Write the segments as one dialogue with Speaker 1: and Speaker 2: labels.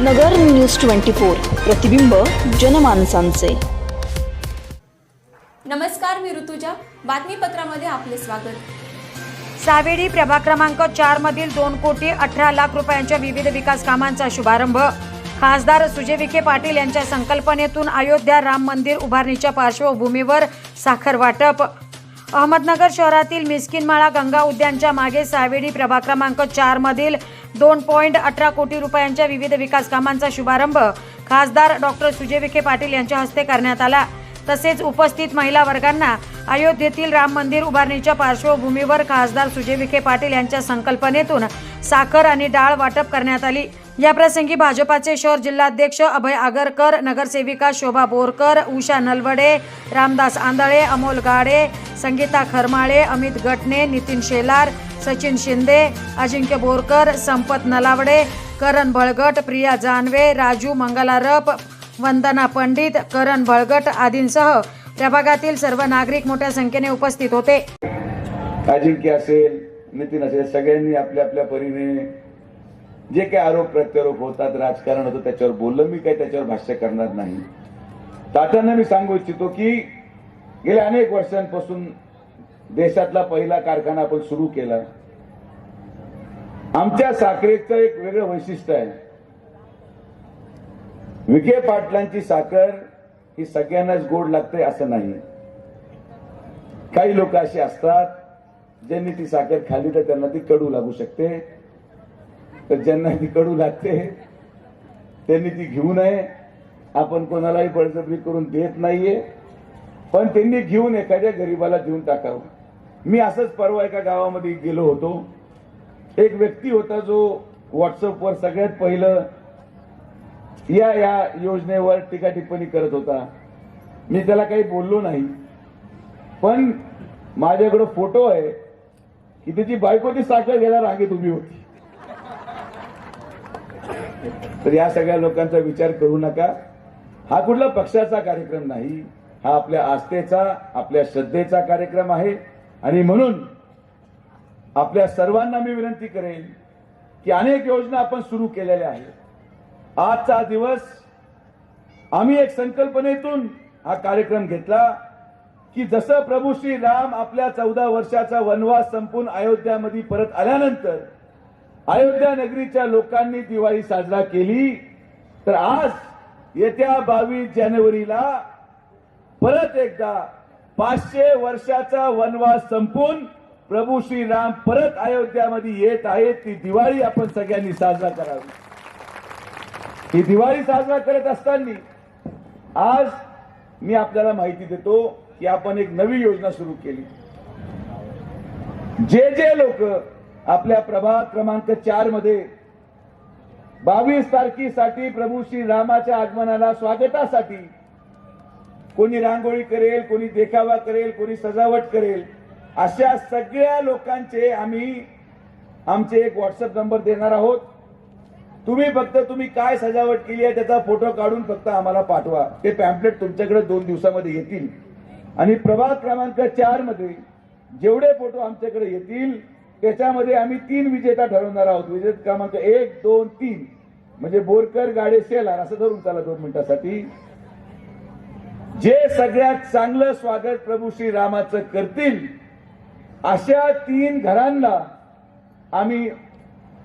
Speaker 1: नगर news twenty four प्रतिबिंब जनमानसांचे.
Speaker 2: नमस्कार मी ऋतुजा. बातमीपत्रामध्ये आपले स्वागत.
Speaker 3: सावेडी प्रभाग क्रमांक चार मधील दोन कोटी अठरा लाख रुपयांच्या विविध विकास कामांचा शुभारंभ. खासदार सुजय विखे पाटील यांच्या संकल्पनेतून अयोध्या राम मंदिर उभारणीच्या पार्श्वभूमीवर साखर वाटप. अहमदनगर शहरातील मिस्किनमाळा गंगा उद्यानच्या मागे सावेडी प्रभाग क्रमांक चार मधील दोन पॉईंट अठरा कोटी रुपयांच्या विविध विकास कामांचा शुभारंभ खासदार डॉक्टर सुजय विखे पाटील यांच्या हस्ते करण्यात आला. तसेच उपस्थित महिला वर्गांना अयोध्येतील राम मंदिर उभारणीच्या पार्श्वभूमीवर खासदार सुजय विखे पाटील यांच्या संकल्पनेतून साखर आणि डाळ वाटप करण्यात आली. या प्रसंगी भाजपाचे शहर जिल्हाध्यक्ष अभय आगरकर नगरसेविका शोभा बोरकर उषा नलवडे रामदास आंधळे अमोल गाडे संगीता खरमाळे अमित गटणे नितीन शेलार सचिन शिंदे अजिंक्य बोरकर संपत नलावडे करण बळगट प्रिया जानवे राजू मंगलारप वंदना पंडित करण बळगट आदींसह त्या भागातील सर्व नागरिक मोठ्या संख्येने उपस्थित होते.
Speaker 4: अजिंक्य असेल नितीन असेल सगळ्यांनी आपल्या आपल्या परीने जे काही आरोप प्रत्यारोप होतात राजकारण होतं त्याच्यावर बोललं. मी काही त्याच्यावर भाष्य करणार नाही. तात्यांना मी सांगू इच्छितो की गेल्या अनेक वर्षांपासून देशातला पहिला कारखाना आपण सुरू केला. आमच्या साखरेचं एक वेगळं वैशिष्ट्य आहे. विखे पाटलांची साखर ही सगळ्यांनाच गोड लागते असं नाही. काही लोक असे असतात ज्यांनी ती साखर खाल्ली तर त्यांना ती कडू लागू शकते. तर ज्यांना ती कडू लागते त्यांनी ती घेऊ नये. आपण कोणालाही बळजबरी करून देत नाहीये. पण त्यांनी घेऊन एखाद्या गरीबाला देऊन टाकावं. मी असंच परवा एका गावामध्ये गेलो होतो. एक व्यक्ती होता जो व्हॉट्सअपवर सगळ्यात पहिलं या या योजनेवर टीका टिप्पणी करत होता. मी त्याला काही बोललो नाही. पण माझ्याकडे फोटो आहे की त्याची बायको ती साखर घ्यायला रांगेत उभी होती. तर या सगळ्या लोकांचा विचार करू नका. हा कुठला पक्षाचा कार्यक्रम नाही. हा आपल्या आस्थेचा आपल्या श्रद्धेचा कार्यक्रम आहे. आणि म्हणून आपल्या सर्वांना मी विनंती करेन की अनेक योजना आपण सुरू केलेल्या आहेत. आजचा दिवस आम्ही एक संकल्पनेतून हा कार्यक्रम घेतला की जसं प्रभू श्री राम आपल्या चौदा वर्षाचा वनवास संपून अयोध्यामध्ये परत आल्यानंतर अयोध्या नगरीच्या लोकांनी दिवाळी साजरा केली तर आज येत्या बावीस जानेवारीला परत एकदा पाचशे वर्षाचा वनवास संपून प्रभू श्री राम परत अयोध्यामध्ये येत आहेत. ती दिवाळी आपण सगळ्यांनी साजरा करावी. ही दिवाळी साजरा करत असताना आज मी आपल्याला माहिती देतो की आपण एक नवी योजना सुरू केली. जे जे लोक आपल्या प्रभाग क्रमांक चारमध्ये बावीस तारखेसाठी प्रभू श्री रामाच्या आगमनाला स्वागतासाठी कोणी रांगोळी करेल कोणी देखावा करेल कोणी सजावट करेल अशा सगळ्या लोकांचे आम्ही आमचे एक व्हॉट्सअप नंबर देणार आहोत. तुम्ही फक्त तुम्ही काय सजावट केली आहे त्याचा फोटो काढून फक्त आम्हाला पाठवा. ते पॅम्पलेट तुमच्याकडे दोन दिवसामध्ये येतील. आणि प्रभाग क्रमांक चारमध्ये जेवढे फोटो आमच्याकडे येतील त्याच्यामध्ये आम्ही तीन विजेता ठरवणार आहोत. विजेता क्रमांक एक दोन तीन. म्हणजे बोरकर गाडे शेलार असं धरून चाला दोन मिनिटासाठी. जे सगळ्यात चांगलं स्वागत प्रभू श्री रामाचं करतील अशा तीन घरांना आम्ही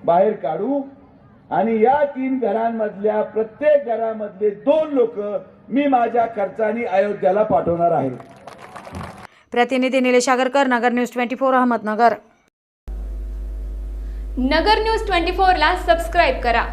Speaker 4: बाहेर काढू. आणि या तीन घरांमधल्या प्रत्येक घरामधले दोन लोक मी माझ्या खर्चाने अयोध्याला पाठवणार आहे.
Speaker 3: प्रतिनिधी Nilesh Agarkar Nagar news twenty four Ahmednagar.
Speaker 2: Nagar news twenty फोरला सबस्क्राईब करा.